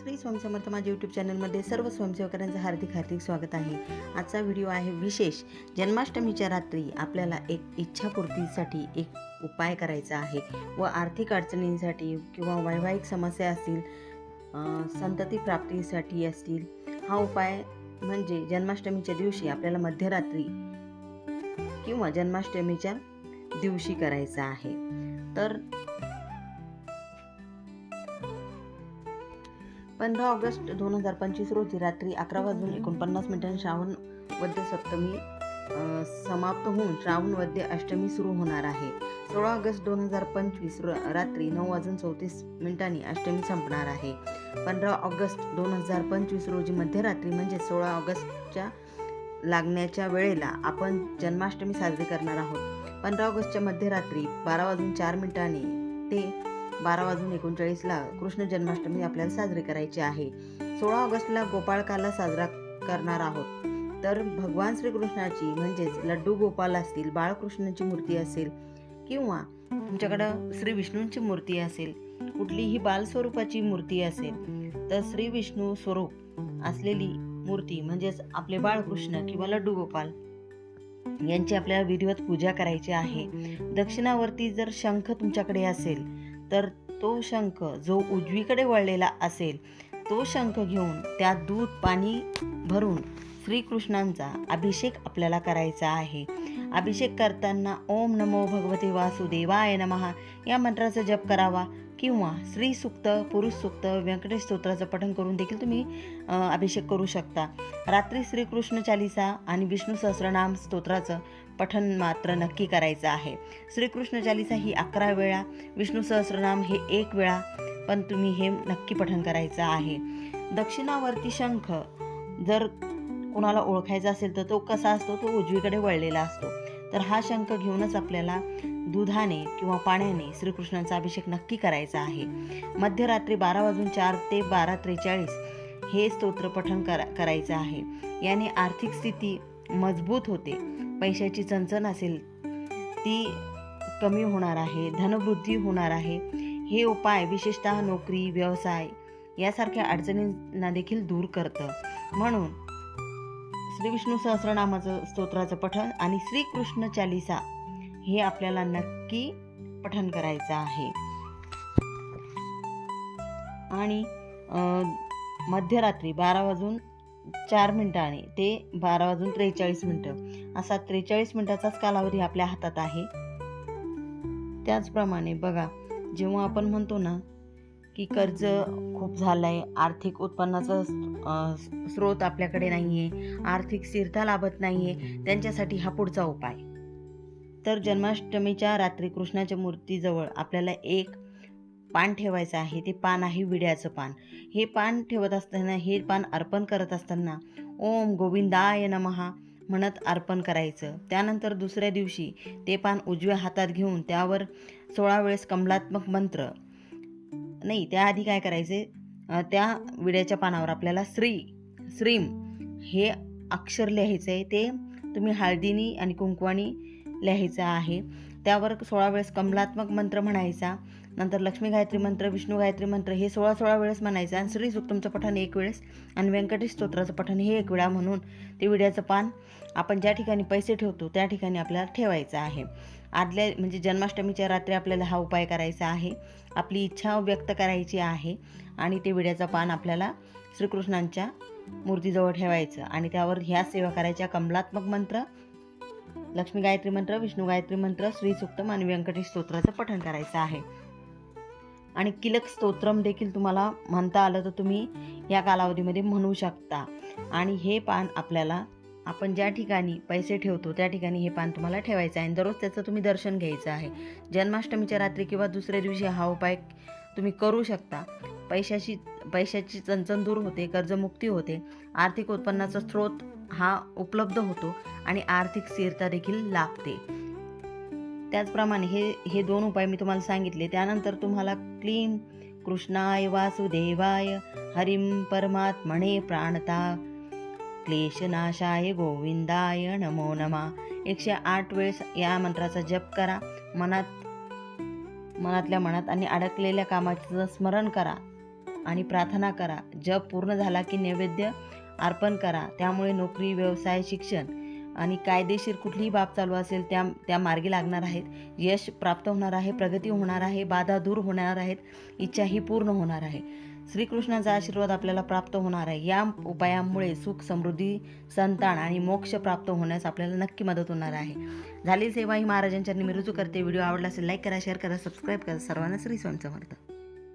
श्री स्वयंसमर्थ माझ्या यूट्यूब चॅनलमध्ये सर्व स्वयंसेवकांचं हार्दिक हार्दिक स्वागत आहे. आजचा व्हिडिओ आहे विशेष जन्माष्टमीच्या रात्री आपल्याला एक इच्छापूर्तीसाठी एक उपाय करायचा आहे व आर्थिक अडचणींसाठी किंवा वैवाहिक समस्या असतील संतती प्राप्तीसाठी असतील हा उपाय म्हणजे जन्माष्टमीच्या दिवशी आपल्याला मध्यरात्री किंवा जन्माष्टमीच्या दिवशी करायचा आहे. तर पंधरा ऑगस्ट दोन हजार पंचवीस रोजी रात्री अकरा वाजून एकोणपन्नास मिनिटांनी श्रावण वद्य सप्तमी समाप्त होऊन श्रावण वद्य अष्टमी सुरू होणार आहे. सोळा ऑगस्ट दोन हजार पंचवीस रात्री नऊ वाजून चौतीस मिनिटांनी अष्टमी संपणार आहे. पंधरा ऑगस्ट दोन हजार पंचवीस रोजी मध्यरात्री म्हणजे सोळा ऑगस्टच्या लागण्याच्या वेळेला आपण जन्माष्टमी साजरी करणार आहोत. पंधरा ऑगस्टच्या मध्यरात्री बारा वाजून चार मिनिटांनी ते बारा वाजून एकोणचाळीसला कृष्ण जन्माष्टमी आपल्याला साजरी करायची आहे. सोळा ऑगस्टला गोपाळकाला साजरा करणार आहोत. तर भगवान श्रीकृष्णाची म्हणजेच लड्डू गोपाल असतील बाळकृष्णाची मूर्ती असेल किंवा तुमच्याकडं श्री विष्णूंची मूर्ती असेल कुठलीही बालस्वरूपाची मूर्ती असेल तर श्री विष्णू स्वरूप असलेली मूर्ती म्हणजेच आपले बाळकृष्ण किंवा लड्डू गोपाल यांची आपल्याला विधिवत पूजा करायची आहे. दक्षिणावरती जर शंख तुमच्याकडे असेल तर तो शंख जो उजवीकडे वळलेला असेल तो शंख घेऊन त्यात दूध पाणी भरून श्रीकृष्णांचा अभिषेक आपल्याला करायचा आहे. अभिषेक करताना ओम नमो भगवते वासुदेवाय नमः या मंत्राचा जप करावा. किंवा स्त्री सुक्त पुरुष सुक्त व्यंकटेश स्तोत्राचं पठण करून देखील तुम्ही अभिषेक करू शकता. रात्री श्रीकृष्ण चालिसा आणि विष्णू सहस्रनाम स्तोत्राचं पठण मात्र नक्की करायचं आहे. श्रीकृष्ण चालिसा ही अकरा वेळा विष्णू सहस्रनाम हे एक वेळा पण तुम्ही हे नक्की पठण करायचं आहे. दक्षिणावर्ती शंख जर कोणाला ओळखायचा असेल तर तो कसा असतो? तो उजवीकडे वळलेला असतो. तर हा शंख घेऊनच आपल्याला दुधाने किंवा पाण्याने श्रीकृष्णांचा अभिषेक नक्की करायचा आहे. मध्यरात्री बारा वाजून चार ते बारा त्रेचाळीस हे स्तोत्र पठण करा करायचं आहे. याने आर्थिक स्थिती मजबूत होते. पैशाची चणचण असेल ती कमी होणार आहे धनवृद्धी होणार आहे. हे उपाय विशेषतः नोकरी व्यवसाय यासारख्या अडचणींना देखील दूर करतं. म्हणून श्री विष्णू सहस्रनामाचं स्तोत्राचं पठण आणि श्रीकृष्ण चालिसा हे आपल्याला नक्की पठण करायचं आहे. आणि मध्यरात्री बारा वाजून चार मिनिटांनी ते बारा वाजून त्रेचाळीस मिनटं असा त्रेचाळीस मिनटाचाच कालावधी आपल्या हातात आहे. त्याचप्रमाणे बघा जेव्हा आपण म्हणतो ना की कर्ज खूप झालं आहे आर्थिक उत्पन्नाचा स्रोत आपल्याकडे नाही आहे आर्थिक स्थिरता लाभत नाही आहे त्यांच्यासाठी हा पुढचा उपाय. तर जन्माष्टमीच्या रात्री कृष्णाच्या मूर्तीजवळ आपल्याला एक पान ठेवायचं आहे. ते पान आहे विड्याचं पान. हे पान ठेवत असताना हे पान अर्पण करत असताना ओम गोविंदाय नमहा म्हणत अर्पण करायचं. त्यानंतर दुसऱ्या दिवशी ते पान उजव्या हातात घेऊन त्यावर सोळा वेळेस कमलात्मक मंत्र नाही त्याआधी काय करायचे? त्या विड्याच्या पानावर आपल्याला श्री श्रीम हे अक्षर लिहायचं. आहे ते तुम्ही हळदीनी आणि कुंकवानी लिहायचं आहे. त्यावर सोळा वेळेस कमलात्मक मंत्र म्हणायचा नंतर लक्ष्मी गायत्री मंत्र विष्णू गायत्री मंत्र हे सोळा सोळा वेळेस म्हणायचं आणि श्री सुक्तमचं पठण एक वेळेस आणि व्यंकटेश स्तोत्राचं पठण हे एक वेळा म्हणून ते विड्याचं पान आपण ज्या ठिकाणी पैसे ठेवतो त्या ठिकाणी आपल्याला ठेवायचं आहे. आदल्या म्हणजे जन्माष्टमीच्या रात्री आपल्याला हा उपाय करायचा आहे. आपली इच्छा व्यक्त करायची आहे आणि ते विड्याचं पान आपल्याला श्रीकृष्णांच्या मूर्तीजवळ ठेवायचं आणि त्यावर ह्या सेवा करायच्या. कमलात्मक मंत्र लक्ष्मी गायत्री मंत्र विष्णू गायत्री मंत्र श्री सुक्तम आणि व्यंकटेश स्तोत्राचं पठण करायचं आहे. आणि किलक स्तोत्रम देखील तुम्हाला म्हणता आलं तर तुम्ही या कालावधीमध्ये म्हणू शकता. आणि हे पान आपल्याला आपण ज्या ठिकाणी पैसे ठेवतो त्या ठिकाणी हे पान तुम्हाला ठेवायचं आहे आणि दररोज त्याचं तुम्ही दर्शन घ्यायचं आहे. जन्माष्टमीच्या रात्री किंवा दुसऱ्या दिवशी हा उपाय तुम्ही करू शकता. पैशाची पैशाची चणचण दूर होते कर्जमुक्ती होते. आर्थिक उत्पन्नाचा स्रोत हा उपलब्ध होतो आणि आर्थिक स्थिरता देखील लाभते. त्याचप्रमाणे हे हे दोन उपाय मी तुम्हाला सांगितले. त्यानंतर तुम्हाला क्लीम कृष्णाय वासुदेवाय हरिम परमात्मणे प्राणता क्लेशनाशाय गोविंदाय नमो नमा. एकशे आठ वेळेस या मंत्राचा जप करा. मनात मनातल्या मनात आणि अडकलेल्या कामाचं स्मरण करा आणि प्रार्थना करा. जप पूर्ण झाला की नैवेद्य अर्पण करा. त्यामुळे नोकरी व्यवसाय शिक्षण आणि कायदेशीर कुठलीही बाब चालू असेल त्या त्या मार्गी लागणार आहेत. यश प्राप्त होणार आहे प्रगती होणार आहे बाधा दूर होणार आहेत इच्छाही पूर्ण होणार आहे. श्रीकृष्णाचा आशीर्वाद आपल्याला प्राप्त होणार आहे. या उपायामुळे सुख समृद्धी संतान आणि मोक्ष प्राप्त होण्यास आपल्याला नक्की मदत होणार आहे. झाली सेवा ही महाराजांच्या मी रुजू करते. व्हिडिओ आवडला असेल लाईक करा शेअर करा सबस्क्राईब करा. सर्वांना श्री स्वामी समर्थ